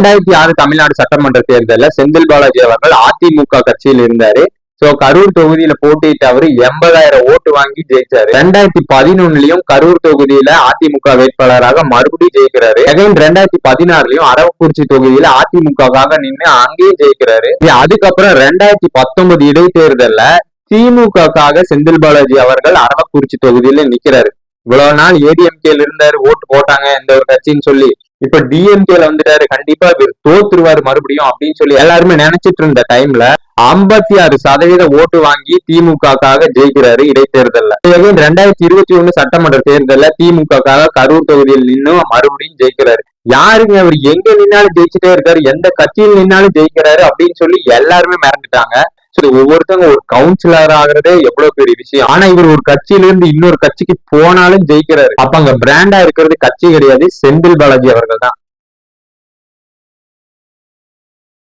ரெண்டாயிரத்தி ஆறு தமிழ்நாடு சட்டமன்ற தேர்தலில் செந்தில் பாலாஜி அவர்கள் அதிமுக கட்சியில் இருந்தாரு. சோ கரூர் தொகுதியில போட்டியிட்டு அவரு எண்பதாயிரம் ஓட்டு வாங்கி ஜெயிச்சாரு. ரெண்டாயிரத்தி பதினொன்னுலயும் கரூர் தொகுதியில அதிமுக வேட்பாளராக மறுபடியும் ஜெயிக்கிறாரு. அகைன் ரெண்டாயிரத்தி பதினாறுலயும் அரவக்குறிச்சி தொகுதியில அதிமுகவாக நின்று அங்கேயும் ஜெயிக்கிறாரு. அதுக்கப்புறம் ரெண்டாயிரத்தி பத்தொன்பது இடைத்தேர்தல்ல திமுகக்காக செந்தில் பாலாஜி அவர்கள் அரவக்குறிச்சி தொகுதியில நிக்கிறாரு. இவ்வளவு நாள் ஏடிஎம்கேல இருந்தாரு ஓட்டு போட்டாங்க இந்த ஒரு கட்சின்னு சொல்லி. இப்ப டிஎம்கேல வந்துட்டாரு கண்டிப்பா இவர் தோத்துருவாரு மறுபடியும் அப்படின்னு சொல்லி எல்லாருமே நினைச்சிட்டு இருந்த டைம்ல ஐம்பத்தி ஆறு சதவீத ஓட்டு வாங்கி திமுகக்காக ஜெயிக்கிறாரு இடைத்தேர்தல்ல. ரெண்டாயிரத்தி இருபத்தி ஒண்ணு சட்டமன்ற தேர்தல்ல திமுகக்காக கரூர் தொகுதியில் நின்று மறுபடியும் ஜெயிக்கிறாரு. யாருங்க அவர் எங்க நின்னாலும் ஜெயிச்சுட்டே இருக்காரு எந்த கட்சியில் நின்னாலும் ஜெயிக்கிறாரு அப்படின்னு சொல்லி எல்லாருமே மறந்துட்டாங்க சரி ஒவ்வொருத்தவங்க ஒரு கவுன்சிலர் ஆகுறதே எவ்வளவு பெரிய விஷயம். ஆனா இவர் ஒரு கட்சியில இருந்து இன்னொரு கட்சிக்கு போனாலும் ஜெயிக்கிறாரு. அப்ப அங்க பிராண்டா இருக்கிறது கட்சி கிடையாது செந்தில் பாலாஜி அவர்கள் தான்